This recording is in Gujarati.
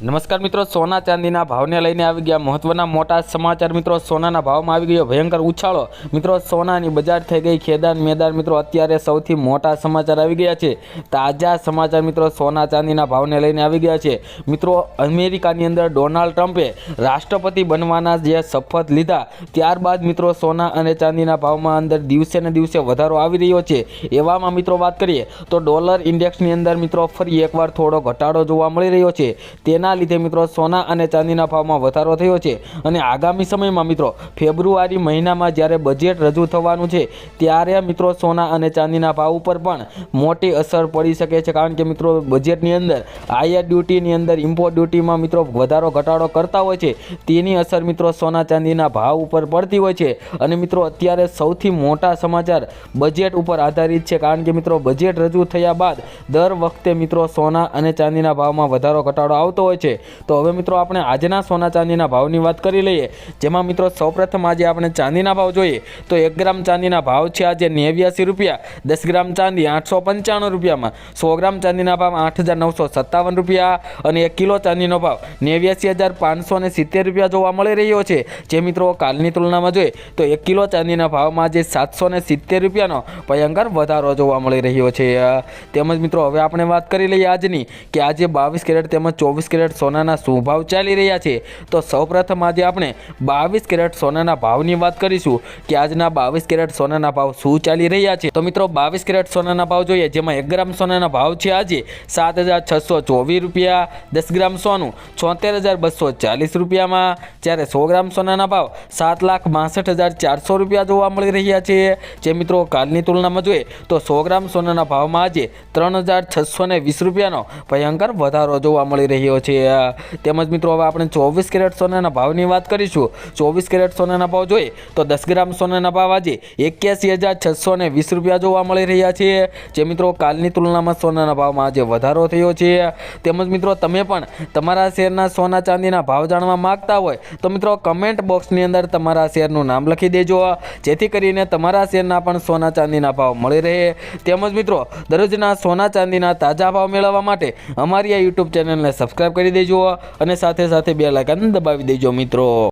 નમસ્કાર મિત્રો, સોના ચાંદીના ભાવને લઈને આવી ગયા મહત્વના મોટા સમાચાર. મિત્રો, સોનાના ભાવમાં આવી ગયો ભયંકર ઉછાળો. મિત્રો, સોનાની બજાર થઈ ગઈ. ખેદાન મેદાન મિત્રો, અત્યારે સૌથી મોટા સમાચાર આવી ગયા છે. તાજા સમાચાર મિત્રો, સોના ચાંદીના ભાવને લઈને આવી ગયા છે. મિત્રો, અમેરિકાની અંદર ડોનાલ્ડ ટ્રમ્પે રાષ્ટ્રપતિ બનવાના જે શપથ લીધા, ત્યારબાદ મિત્રો, સોના અને ચાંદીના ભાવમાં અંદર દિવસે ને દિવસે વધારો આવી રહ્યો છે. એવામાં મિત્રો, વાત કરીએ તો ડોલર ઇન્ડેક્સની અંદર મિત્રો, ફરી એકવાર થોડો ઘટાડો જોવા મળી રહ્યો છે. તેના લીધે મિત્રો સોના અને ચાંદીના ભાવમાં વધારો થયો છે. અને આગામી સમયમાં મિત્રો ફેબ્રુઆરી મહિનામાં જ્યારે બજેટ રજૂ થવાનું છે, ત્યારે મિત્રો સોના અને ચાંદીના ભાવ ઉપર પણ મોટી અસર પડી શકે છે. કારણ કે મિત્રો બજેટની અંદર આયાત ડ્યુટીની અંદર ઇમ્પોર્ટ ડ્યુટીમાં મિત્રો વધારો, ઘટાડો કરતા હોય છે, તેની અસર મિત્રો સોના, ચાંદીના ભાવ ઉપર પડતી હોય છે. અને મિત્રો અત્યારે સૌથી મોટા સમાચાર બજેટ ઉપર આધારિત છે. કારણ કે મિત્રો બજેટ રજૂ થયા બાદ દર વખતે મિત્રો સોના અને ચાંદીના ભાવમાં વધારો, ઘટાડો આવતો હોય છે તો હવે મિત્રો આપણે આજના સોના ચાંદીના ભાવની વાત કરી લઈએ. જેમાં મિત્રો સૌપ્રથમ આજે આપણે ચાંદીના ભાવ જોઈએ. તો એક ગ્રામ ચાંદીના ભાવ છે આજે નેવ્યાસી રૂપિયા. દસ ગ્રામ ચાંદી આઠસો પંચાણું રૂપિયામાં. સો ગ્રામ ચાંદીના ભાવ આઠ હજાર નવસો સત્તાવન રૂપિયા. અને એક કિલો ચાંદીનો ભાવ નેવ્યાસી હજાર પાંચસો ને સિત્તેર રૂપિયા જોવા મળી રહ્યો છે. જે મિત્રો કાલની તુલનામાં જોઈએ, તો એક કિલો ચાંદીના ભાવમાં આજે સાતસો ને સિત્તેર રૂપિયાનો ભયંકર વધારો જોવા મળી રહ્યો છે. તેમજ મિત્રો હવે આપણે વાત કરી લઈએ આજની, કે આજે બાવીસ કેરેટ તેમજ ચોવીસ કેરેટ સોનાના શું ભાવ ચાલી રહ્યા છે. તો સૌપ્રથમ આજે આપણે બાવીસ કેરેટ સોનાના ભાવની વાત કરીશું કે આજના બાવીસ કેરેટ સોનાના ભાવ શું ચાલી રહ્યા છે. તો મિત્રો, બાવીસ કેરેટ સોનાના ભાવ જોઈએ, જેમાં એક ગ્રામ સોનાના ભાવ છે આજે સાત હજાર છસો ચોવીસ રૂપિયા, દસ ગ્રામ સોનું છોતેર હજાર બસો ચાલીસ રૂપિયામાં. જ્યારે સો ગ્રામ સોનાના ભાવ સાત લાખ બાસઠ હજાર ચારસો રૂપિયા જોવા મળી રહ્યા છે. જે મિત્રો, કાલની તુલનામાં જોઈએ, તો સો ગ્રામ સોનાના ભાવમાં આજે ત્રણ હજાર છસો વીસ રૂપિયાનો ભયંકર વધારો જોવા મળી રહ્યો છે. તેમજ મિત્રો, હવે આપણે ચોવીસ કેરેટ સોનાના ભાવની વાત કરીશું. ચોવીસ કેરેટ સોનાના ભાવ જોઈએ તો દસ ગ્રામ સોનાના ભાવ આજે એક્યાસી હજાર છસો વીસ રૂપિયા જોવા મળી રહ્યા છે. જે મિત્રો, કાલની તુલનામાં સોનાના ભાવમાં આજે વધારો થયો છે. તેમજ મિત્રો, તમે પણ તમારા શેરના સોના ચાંદીના ભાવ જાણવા માંગતા હોય તો મિત્રો, કમેન્ટ બોક્સની અંદર તમારા શેરનું નામ લખી દેજો. જેથી કરીને તમારા શેરના પણ સોના ચાંદીના ભાવ મળી રહે. તેમજ મિત્રો, દરરોજના સોના ચાંદીના તાજા ભાવ મેળવવા માટે અમારી આ યુટ્યુબ ચેનલને સબસ્ક્રાઈબ કરી દેજો અને સાથે સાથે બે લાઇકન દબાવી દેજો મિત્રો.